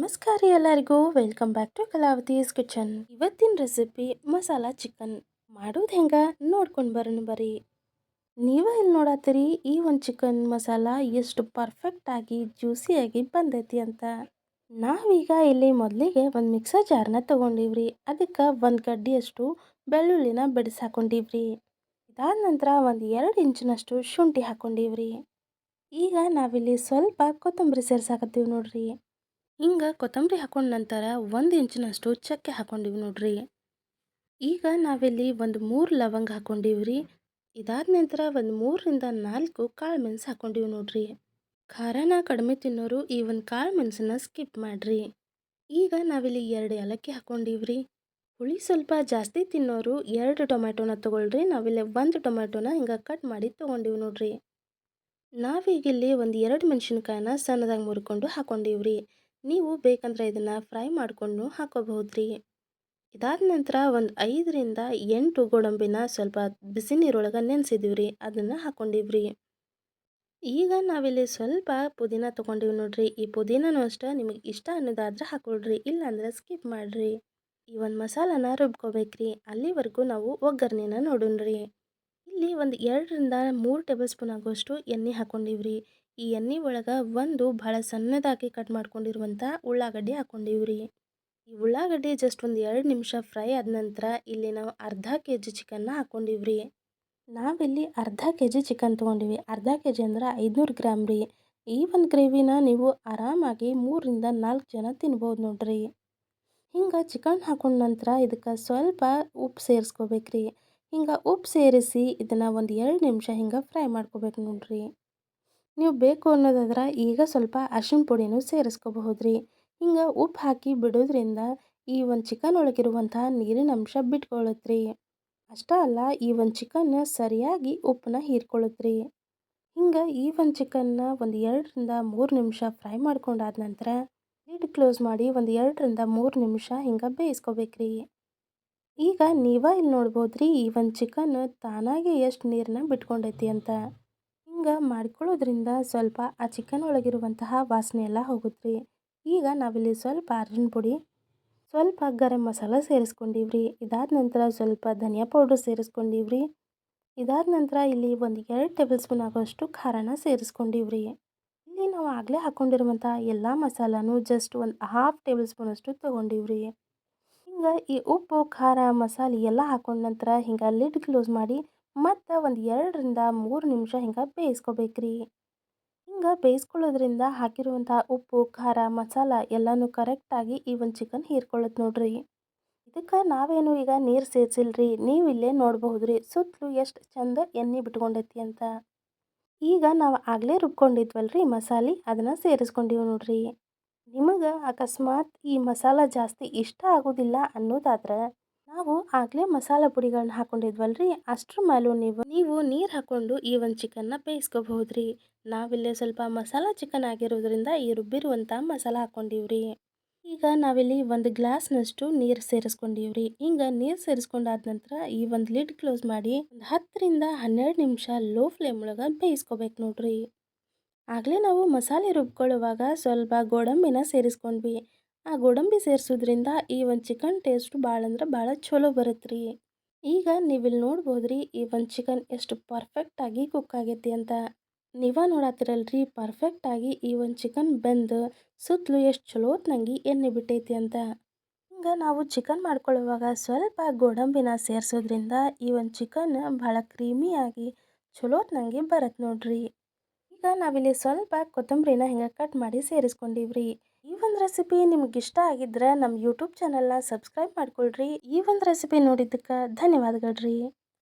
ನಮಸ್ಕಾರ ಎಲ್ಲರಿಗೂ. Welcome back to Kalavathi's kitchen ಇವತ್ತಿನ ರೆಸಿಪಿ ಮಸಾಲ ಚಿಕನ್ ಮಾಡೋದು ಹೆಂಗ? ನೋಡ್ಕೊಂಡು ಬರೋಣ ಬರ್ರಿ. ನೀವ ಇಲ್ಲಿ ನೋಡತ್ತೀರಿ? ಈ ಒಂದು ಚಿಕನ್ ಮಸಾಲ ಎಷ್ಟು ಪರ್ಫೆಕ್ಟಾಗಿ ಜ್ಯೂಸಿಯಾಗಿ ಬಂದೈತಿ ಅಂತ. ನಾವೀಗ ಇಲ್ಲಿ ಮೊದಲಿಗೆ ಒಂದು ಮಿಕ್ಸರ್ ಜಾರ್ನ ತೊಗೊಂಡಿವ್ರಿ. ಅದಕ್ಕೆ ಒಂದು ಗಡ್ಡಿಯಷ್ಟು ಬೆಳ್ಳುಳ್ಳಿನ ಬಿಡಿಸಿ ಹಾಕೊಂಡಿವ್ರಿ ಇದಾದ ನಂತರ ಒಂದು ಎರಡು ಇಂಚಿನಷ್ಟು ಶುಂಠಿ ಹಾಕೊಂಡಿವ್ರಿ. ಈಗ ನಾವಿಲ್ಲಿ ಸ್ವಲ್ಪ ಕೊತ್ತಂಬರಿ ಸೇರ್ಸಾಕತ್ತೀವಿ ನೋಡ್ರಿ. ಹಿಂಗೆ ಕೊತ್ತಂಬರಿ ಹಾಕೊಂಡ ನಂತರ ಒಂದು ಇಂಚಿನಷ್ಟು ಚಕ್ಕೆ ಹಾಕೊಂಡಿವಿ ನೋಡ್ರಿ. ಈಗ ನಾವಿಲ್ಲಿ ಒಂದು ಮೂರು ಲವಂಗ ಹಾಕೊಂಡಿವ್ರಿ. ಇದಾದ ನಂತರ ಒಂದು ಮೂರರಿಂದ ನಾಲ್ಕು ಕಾಳು ಮೆಣಸು ಹಾಕೊಂಡಿವಿ ನೋಡ್ರಿ. ಖಾರನ ಕಡಿಮೆ ತಿನ್ನೋರು ಈ ಒಂದು ಕಾಳು ಮೆಣಸನ್ನ ಸ್ಕಿಪ್ ಮಾಡ್ರಿ. ಈಗ ನಾವಿಲ್ಲಿ ಎರಡು ಏಲಕ್ಕಿ ಹಾಕೊಂಡಿವ್ರಿ. ಹುಳಿ ಸ್ವಲ್ಪ ಜಾಸ್ತಿ ತಿನ್ನೋರು ಎರಡು ಟೊಮ್ಯಾಟೊನ ತೊಗೊಳ್ರಿ. ನಾವಿಲ್ಲಿ ಒಂದು ಟೊಮ್ಯಾಟೊನ ಹಿಂಗೆ ಕಟ್ ಮಾಡಿ ತೊಗೊಂಡಿವಿ ನೋಡ್ರಿ. ನಾವೀಗಿಲ್ಲಿ ಒಂದು ಎರಡು ಮೆಣಸಿನಕಾಯಿನ ಸಣ್ಣದಾಗಿ ಮುರ್ಕೊಂಡು ಹಾಕೊಂಡಿವ್ರಿ. ನೀವು ಬೇಕಂದ್ರೆ ಇದನ್ನು ಫ್ರೈ ಮಾಡಿಕೊಂಡು ಹಾಕೋಬಹುದ್ರಿ. ಇದಾದ ನಂತರ ಒಂದು ಐದರಿಂದ ಎಂಟು ಗೋಡಂಬಿನ ಸ್ವಲ್ಪ ಬಿಸಿ ನೀರೊಳಗೆ ನೆನೆಸಿದೀವಿ ರೀ ಅದನ್ನು ಹಾಕ್ಕೊಂಡಿವ್ರಿ ಈಗ ನಾವಿಲ್ಲಿ ಸ್ವಲ್ಪ ಪುದೀನ ತೊಗೊಂಡಿವಿ ನೋಡ್ರಿ, ಈ ಪುದೀನನೂ ಅಷ್ಟೇ ನಿಮಗೆ ಇಷ್ಟ ಅನ್ನೋದಾದ್ರೆ ಹಾಕೊಳ್ರಿ, ಇಲ್ಲಾಂದ್ರೆ ಸ್ಕಿಪ್ ಮಾಡಿರಿ. ಈ ಒಂದು ಮಸಾಲಾನ ರುಬ್ಕೋಬೇಕ್ರಿ, ಅಲ್ಲಿವರೆಗೂ ನಾವು ಒಗ್ಗರಣೆನ ನೋಡೋಣ್ರಿ ಇಲ್ಲಿ ಒಂದು ಎರಡರಿಂದ ಮೂರು ಟೇಬಲ್ ಸ್ಪೂನ್ ಆಗುವಷ್ಟು ಎಣ್ಣೆ ಹಾಕ್ಕೊಂಡಿವ್ರಿ ಈ ಎಣ್ಣೆ ಒಳಗೆ ಒಂದು ಭಾಳ ಸಣ್ಣದಾಗಿ ಕಟ್ ಮಾಡ್ಕೊಂಡಿರುವಂಥ ಉಳ್ಳಾಗಡ್ಡಿ ಹಾಕೊಂಡಿವ್ರಿ ಈ ಉಳ್ಳಾಗಡ್ಡಿ ಜಸ್ಟ್ ಒಂದು ಎರಡು ನಿಮಿಷ ಫ್ರೈ ಆದ ನಂತರ ಇಲ್ಲಿ ನಾವು ಅರ್ಧ ಕೆ ಜಿ ಚಿಕನ್ನ ಹಾಕೊಂಡಿವ್ರಿ ನಾವಿಲ್ಲಿ ಅರ್ಧ ಕೆ ಜಿ ಚಿಕನ್ ತೊಗೊಂಡಿವಿ. ಅರ್ಧ ಕೆ ಜಿ ಅಂದ್ರೆ ಐದುನೂರು ಗ್ರಾಮ್ ರೀ. ಈ ಒಂದು ಗ್ರೇವಿನ ನೀವು ಆರಾಮಾಗಿ ಮೂರರಿಂದ ನಾಲ್ಕು ಜನ ತಿನ್ಬೋದು ನೋಡ್ರಿ. ಹಿಂಗೆ ಚಿಕನ್ ಹಾಕೊಂಡ ನಂತರ ಇದಕ್ಕೆ ಸ್ವಲ್ಪ ಉಪ್ಪು ಸೇರಿಸ್ಕೋಬೇಕ್ರಿ. ಹಿಂಗೆ ಉಪ್ಪು ಸೇರಿಸಿ ಇದನ್ನು ಒಂದು ಎರಡು ನಿಮಿಷ ಹಿಂಗೆ ಫ್ರೈ ಮಾಡ್ಕೋಬೇಕು ನೋಡ್ರಿ. ನೀವು ಬೇಕು ಅನ್ನೋದಾದ್ರೆ ಈಗ ಸ್ವಲ್ಪ ಅರ್ಶಿನ ಪುಡಿನೂ ಸೇರಿಸ್ಕೋಬಹುದು ರೀ ಹಿಂಗೆ ಉಪ್ಪು ಹಾಕಿ ಬಿಡೋದ್ರಿಂದ ಈ ಒಂದು ಚಿಕನ್ ಒಳಗಿರುವಂಥ ನೀರಿನ ಅಂಶ ಬಿಟ್ಕೊಳ್ಳುತ್ತೆ ಅಷ್ಟೇ ಅಲ್ಲ ಈ ಒಂದು ಚಿಕನ್ನ ಸರಿಯಾಗಿ ಉಪ್ಪನ್ನ ಹೀರ್ಕೊಳ್ಳುತ್ತೆ ಹಿಂಗೆ ಈ ಒಂದು ಚಿಕನ್ನ ಒಂದು ಎರಡರಿಂದ ಮೂರು ನಿಮಿಷ ಫ್ರೈ ಮಾಡ್ಕೊಂಡಾದ ನಂತರ ಲಿಡ್ ಕ್ಲೋಸ್ ಮಾಡಿ ಒಂದು ಎರಡರಿಂದ ಮೂರು ನಿಮಿಷ ಹಿಂಗೆ ಬೇಯಿಸ್ಕೋಬೇಕ್ರಿ. ಈಗ ನೀವ ಇಲ್ಲಿ ನೋಡ್ಬೋದು ರೀ ಈ ಒಂದು ಚಿಕನ್ ತಾನಾಗೆ ಎಷ್ಟು ನೀರನ್ನ ಬಿಟ್ಕೊಂಡೈತಿ ಅಂತ. ಹಿಂಗೆ ಮಾಡ್ಕೊಳ್ಳೋದ್ರಿಂದ ಸ್ವಲ್ಪ ಆ ಚಿಕನ್ ಒಳಗಿರುವಂತಹ ವಾಸನೆ ಎಲ್ಲ ಹೋಗುತ್ತೆ ಈಗ ನಾವಿಲ್ಲಿ ಸ್ವಲ್ಪ ಅರ್ಜುನ್ ಪುಡಿ, ಸ್ವಲ್ಪ ಗರಂ ಮಸಾಲ ಸೇರಿಸ್ಕೊಂಡಿವ್ರಿ. ಇದಾದ ನಂತರ ಸ್ವಲ್ಪ ಧನಿಯಾ ಪೌಡ್ರ್ ಸೇರಿಸ್ಕೊಂಡಿವ್ರಿ. ಇದಾದ ನಂತರ ಇಲ್ಲಿ ಒಂದು ಎರಡು ಟೇಬಲ್ ಸ್ಪೂನ್ ಆಗೋಷ್ಟು ಖಾರನ ಸೇರಿಸ್ಕೊಂಡಿವ್ರಿ. ಇಲ್ಲಿ ನಾವು ಆಗಲೇ ಹಾಕ್ಕೊಂಡಿರುವಂಥ ಎಲ್ಲ ಮಸಾಲಾನು ಜಸ್ಟ್ ಒಂದು ಹಾಫ್ ಟೇಬಲ್ ಸ್ಪೂನಷ್ಟು ತೊಗೊಂಡಿವ್ರಿ. ಹಿಂಗೆ ಈ ಉಪ್ಪು, ಖಾರ, ಮಸಾಲೆ ಎಲ್ಲ ಹಾಕೊಂಡ ನಂತರ ಹಿಂಗೆ ಲಿಡ್ ಕ್ಲೋಸ್ ಮಾಡಿ ಮತ್ತು ಒಂದು ಎರಡರಿಂದ ಮೂರು ನಿಮಿಷ ಹಿಂಗೆ ಬೇಯಿಸ್ಕೋಬೇಕ್ರಿ. ಹಿಂಗೆ ಬೇಯಿಸ್ಕೊಳ್ಳೋದ್ರಿಂದ ಹಾಕಿರುವಂಥ ಉಪ್ಪು, ಖಾರ, ಮಸಾಲ ಎಲ್ಲನೂ ಕರೆಕ್ಟಾಗಿ ಈ ಒಂದು ಚಿಕನ್ ಹೀರ್ಕೊಳ್ಳುತ್ತೆ ನೋಡ್ರಿ. ಇದಕ್ಕೆ ನಾವೇನು ಈಗ ನೀರು ಸೇರಿಸಿಲ್ರಿ, ನೀವು ಇಲ್ಲೇ ನೋಡಬಹುದು ರೀ ಸುತ್ತಲೂ ಎಷ್ಟು ಚಂದ ಎಣ್ಣೆ ಬಿಟ್ಕೊಂಡೈತಿ ಅಂತ. ಈಗ ನಾವು ಆಗಲೇ ರುಬ್ಕೊಂಡಿದ್ವಲ್ರಿ ಮಸಾಲೆ, ಅದನ್ನು ಸೇರಿಸ್ಕೊಂಡಿವಿ ನೋಡ್ರಿ. ನಿಮಗೆ ಅಕಸ್ಮಾತ್ ಈ ಮಸಾಲ ಜಾಸ್ತಿ ಇಷ್ಟ ಆಗೋದಿಲ್ಲ ಅನ್ನೋದಾದ್ರೆ ನಾವು ಆಗಲೇ ಮಸಾಲ ಪುಡಿಗಳನ್ನ ಹಾಕೊಂಡಿದ್ವಲ್ರಿ? ಅಷ್ಟ್ರ ಮೇಲೂ ನೀವು ನೀವು ನೀರು ಹಾಕ್ಕೊಂಡು ಈ ಒಂದು ಚಿಕನ್ನ ಬೇಯಿಸ್ಕೋಬಹುದು ರೀ ನಾವಿಲ್ಲೇ ಸ್ವಲ್ಪ ಮಸಾಲ ಚಿಕನ್ ಆಗಿರೋದ್ರಿಂದ ಈ ರುಬ್ಬಿರುವಂಥ ಮಸಾಲ ಹಾಕ್ಕೊಂಡಿವ್ರಿ ಈಗ ನಾವಿಲ್ಲಿ ಒಂದು ಗ್ಲಾಸ್ನಷ್ಟು ನೀರು ಸೇರಿಸ್ಕೊಂಡಿವ್ರಿ. ಹಿಂಗೆ ನೀರು ಸೇರಿಸ್ಕೊಂಡಾದ ನಂತರ ಈ ಒಂದು ಲಿಡ್ ಕ್ಲೋಸ್ ಮಾಡಿ ಒಂದು ಹತ್ತರಿಂದ ಹನ್ನೆರಡು ನಿಮಿಷ ಲೋ ಫ್ಲೇಮ್ ಒಳಗೆ ಬೇಯಿಸ್ಕೋಬೇಕು ನೋಡ್ರಿ. ಆಗಲೇ ನಾವು ಮಸಾಲೆ ರುಬ್ಕೊಳ್ಳುವಾಗ ಸ್ವಲ್ಪ ಗೋಡಂಬಿನ ಸೇರಿಸ್ಕೊಂಡ್ವಿ. ಆ ಗೋಡಂಬಿ ಸೇರಿಸೋದ್ರಿಂದ ಈ ಒಂದು ಚಿಕನ್ ಟೇಸ್ಟ್ ಭಾಳ ಅಂದ್ರೆ ಭಾಳ ಚಲೋ ಬರುತ್ತೆ ರೀ ಈಗ ನೀವಿಲ್ಲಿ ನೋಡ್ಬೋದು ರೀ ಈ ಒಂದು ಚಿಕನ್ ಎಷ್ಟು ಪರ್ಫೆಕ್ಟಾಗಿ ಕುಕ್ ಆಗೈತಿ ಅಂತ. ನೀವ ನೋಡತ್ತಿರಲ್ರಿ ಪರ್ಫೆಕ್ಟಾಗಿ ಈ ಒಂದು ಚಿಕನ್ ಬೆಂದು ಸುತ್ತಲೂ ಎಷ್ಟು ಚಲೋ ಚಲೋತ್ನಂಗೆ ಎಣ್ಣೆ ಬಿಟ್ಟೈತಿ ಅಂತ. ಹಿಂಗೆ ನಾವು ಚಿಕನ್ ಮಾಡ್ಕೊಳ್ಳುವಾಗ ಸ್ವಲ್ಪ ಗೋಡಂಬಿನ ಸೇರಿಸೋದ್ರಿಂದ ಈ ಒಂದು ಚಿಕನ್ ಭಾಳ ಕ್ರೀಮಿಯಾಗಿ ಚಲೋತ್ನಂಗೆ ಬರತ್ತೆ ನೋಡ್ರಿ. ಈಗ ನಾವಿಲ್ಲಿ ಸ್ವಲ್ಪ ಕೊತ್ತಂಬರಿನ ಹಿಂಗೆ ಕಟ್ ಮಾಡಿ ಸೇರಿಸ್ಕೊಂಡಿವ್ರಿ. ಈ ಒಂದು ರೆಸಿಪಿ ನಿಮ್ಗೆ ಇಷ್ಟ ಆಗಿದ್ರೆ ನಮ್ಮ ಯೂಟ್ಯೂಬ್ ಚಾನಲ್ನ ಸಬ್ಸ್ಕ್ರೈಬ್ ಮಾಡ್ಕೊಳ್ರಿ. ಈ ಒಂದು ರೆಸಿಪಿ ನೋಡಿದ್ದಕ್ಕೆ ಧನ್ಯವಾದಗಳು ರೀ.